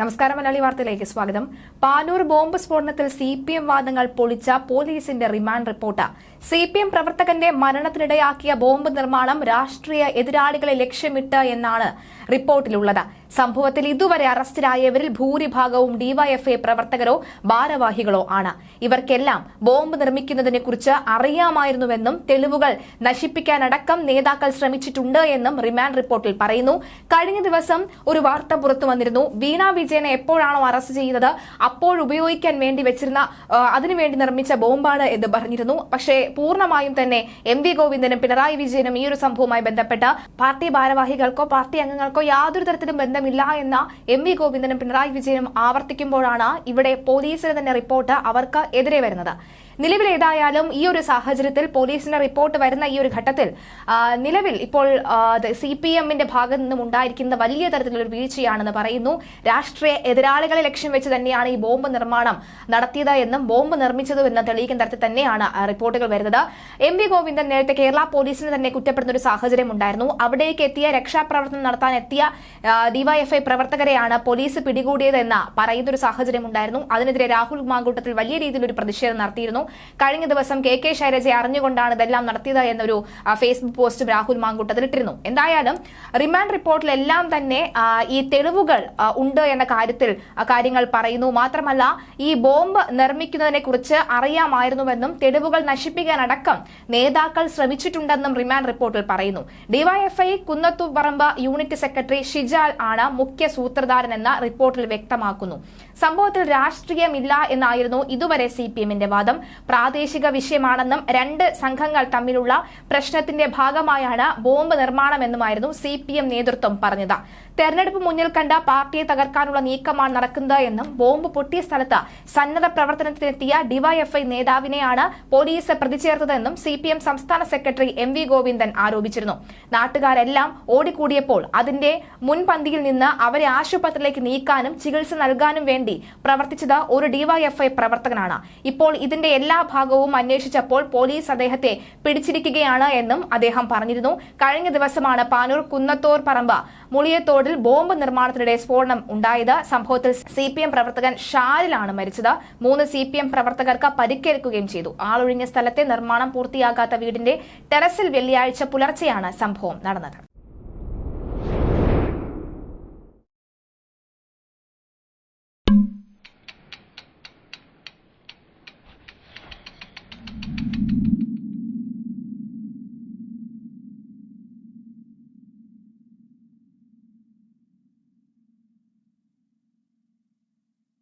നമസ്കാരം മലയാളി വാർത്തയിലേക്ക് സ്വാഗതം. പാനൂർ ബോംബ് സ്ഫോടനത്തിൽ സി പി എം വാദങ്ങൾ പൊളിച്ച പോലീസിന്റെ remand report. C P M പ്രവർത്തകന്റെ മരണത്തിനിടയാക്കിയ ബോംബ് നിർമ്മാണം രാഷ്ട്രീയ എതിരാളികളെ ലക്ഷ്യമിട്ട് എന്നാണ് റിപ്പോർട്ടിലുള്ളത്. സംഭവത്തിൽ ഇതുവരെ അറസ്റ്റിലായവരിൽ ഭൂരിഭാഗവും ഡിവൈഎഫ്ഐ പ്രവർത്തകരോ ഭാരവാഹികളോ ആണ്. ഇവർക്കെല്ലാം ബോംബ് നിർമ്മിക്കുന്നതിനെക്കുറിച്ച് അറിയാമായിരുന്നുവെന്നും തെളിവുകൾ നശിപ്പിക്കാനടക്കം നേതാക്കൾ ശ്രമിച്ചിട്ടുണ്ട് എന്നും റിമാൻഡ് റിപ്പോർട്ടിൽ പറയുന്നു. കഴിഞ്ഞ ദിവസം ഒരു വാർത്ത പുറത്തു വന്നിരുന്നു. വീണ വിജയനെ എപ്പോഴാണോ അറസ്റ്റ് ചെയ്തത് അപ്പോൾ ഉപയോഗിക്കാൻ വേണ്ടി വെച്ചിരുന്ന അതിനുവേണ്ടി നിർമ്മിച്ച ബോംബാണ് എന്ന് പറഞ്ഞിരുന്നു. പക്ഷേ പൂർണമായും തന്നെ എം വി ഗോവിന്ദനും പിണറായി വിജയനും ഈ ഒരു സംഭവവുമായി ബന്ധപ്പെട്ട് പാർട്ടി ഭാരവാഹികൾക്കോ പാർട്ടി അംഗങ്ങൾക്കോ യാതൊരു തരത്തിലും ബന്ധമില്ല എന്ന എം വി ഗോവിന്ദനും പിണറായി വിജയനും ആവർത്തിക്കുമ്പോഴാണ് ഇവിടെ പോലീസിന് തന്നെ റിപ്പോർട്ട് അവർക്ക് എതിരെ വരുന്നത്. നിലവിൽ ഏതായാലും ഈ ഒരു സാഹചര്യത്തിൽ പോലീസിന്റെ റിപ്പോർട്ട് വരുന്ന ഈ ഒരു ഘട്ടത്തിൽ നിലവിൽ ഇപ്പോൾ സി പി എമ്മിന്റെ ഭാഗത്തു നിന്നും ഉണ്ടായിരിക്കുന്ന വലിയ തരത്തിലൊരു വീഴ്ചയാണെന്ന് പറയുന്നു. രാഷ്ട്രീയ എതിരാളികളെ ലക്ഷ്യം വെച്ച് തന്നെയാണ് ഈ ബോംബ് നിർമ്മാണം നടത്തിയത് എന്നും ബോംബ് നിർമ്മിച്ചതും എന്ന് തെളിയിക്കുന്ന തരത്തിൽ തന്നെയാണ് റിപ്പോർട്ടുകൾ വരുന്നത്. എം വി ഗോവിന്ദൻ നേരത്തെ കേരള പോലീസിനെ തന്നെ കുറ്റപ്പെടുന്ന ഒരു സാഹചര്യം ഉണ്ടായിരുന്നു. അവിടേക്ക് എത്തിയ രക്ഷാപ്രവർത്തനം നടത്താൻ എത്തിയ ഡിവൈഎഫ്ഐ പ്രവർത്തകരെയാണ് പോലീസ് പിടികൂടിയതെന്ന് പറയുന്ന ഒരു സാഹചര്യം ഉണ്ടായിരുന്നു. അതിനെതിരെ രാഹുൽ മാങ്കൂട്ടത്തിൽ വലിയ രീതിയിൽ ഒരു പ്രതിഷേധം നടത്തിയിരുന്നു. കഴിഞ്ഞ ദിവസം കെ കെ ശൈലജയെ അറിഞ്ഞുകൊണ്ടാണ് ഇതെല്ലാം നടത്തിയത് എന്നൊരു ഫേസ്ബുക്ക് പോസ്റ്റും രാഹുൽ മാങ്കൂട്ടത്തിൽ ഇട്ടിരുന്നു. എന്തായാലും റിമാൻഡ് റിപ്പോർട്ടിലെല്ലാം തന്നെ ഈ തെളിവുകൾ ഉണ്ട് എന്ന കാര്യത്തിൽ കാര്യങ്ങൾ പറയുന്നു. മാത്രമല്ല ഈ ബോംബ് നിർമ്മിക്കുന്നതിനെ കുറിച്ച് അറിയാമായിരുന്നുവെന്നും തെളിവുകൾ നശിപ്പിക്കാനടക്കം നേതാക്കൾ ശ്രമിച്ചിട്ടുണ്ടെന്നും റിമാൻഡ് റിപ്പോർട്ടിൽ പറയുന്നു. DYFI Kunnathuparamba unit secretary Shijal ആണ് മുഖ്യ സൂത്രധാരൻ എന്ന റിപ്പോർട്ടിൽ വ്യക്തമാക്കുന്നു. സംഭവത്തിൽ രാഷ്ട്രീയമില്ല എന്നായിരുന്നു ഇതുവരെ സി പി എമ്മിന്റെ വാദം. പ്രാദേശിക വിഷയമാണെന്നും രണ്ട് സംഘങ്ങൾ തമ്മിലുള്ള പ്രശ്നത്തിന്റെ ഭാഗമായാണ് ബോംബ് നിർമ്മാണമെന്നുമായിരുന്നു സി പി എം നേതൃത്വം പറഞ്ഞത്. തെരഞ്ഞെടുപ്പ് മുന്നിൽ കണ്ട പാർട്ടിയെ തകർക്കാനുള്ള നീക്കമാണ് നടക്കുന്നത് എന്നും ബോംബ് പൊട്ടിയ സ്ഥലത്ത് സന്നദ്ധ പ്രവർത്തനത്തിനെത്തിയ ഡിവൈഎഫ്ഐ നേതാവിനെയാണ് പോലീസ് പ്രതിചേർത്തതെന്നും സി പി എം സംസ്ഥാന സെക്രട്ടറി എം വി ഗോവിന്ദൻ ആരോപിച്ചിരുന്നു. നാട്ടുകാരെല്ലാം ഓടിക്കൂടിയപ്പോൾ അതിന്റെ മുൻപന്തിയിൽ നിന്ന് അവരെ ആശുപത്രിയിലേക്ക് നീക്കാനും ചികിത്സ നൽകാനും വേണ്ടി പ്രവർത്തിച്ചത് ഒരു ഡിവൈഎഫ്ഐ പ്രവർത്തകനാണ്. ഇപ്പോൾ ഇതിന്റെ എല്ലാ ഭാഗവും അന്വേഷിച്ചപ്പോൾ പോലീസ് അദ്ദേഹത്തെ പിടിച്ചിരിക്കുകയാണ് എന്നും അദ്ദേഹം പറഞ്ഞിരുന്നു. കഴിഞ്ഞ ദിവസമാണ് പാനൂർ കുന്നത്തോർ പറമ്പ് മുളിയത്തോടിൽ ബോംബ് നിർമ്മാണത്തിനിടെ സ്ഫോടനം ഉണ്ടായത്. സംഭവത്തിൽ സി പി എം പ്രവർത്തകൻ ഷാരിലാണ് മരിച്ചത്. മൂന്ന് സി പി എം പ്രവർത്തകർക്ക് പരിക്കേൽക്കുകയും ചെയ്തു. ആളൊഴിഞ്ഞ സ്ഥലത്തെ നിർമ്മാണം പൂർത്തിയാകാത്ത വീടിന്റെ ടെറസിൽ വെള്ളിയാഴ്ച പുലർച്ചെയാണ് സംഭവം നടന്നത്.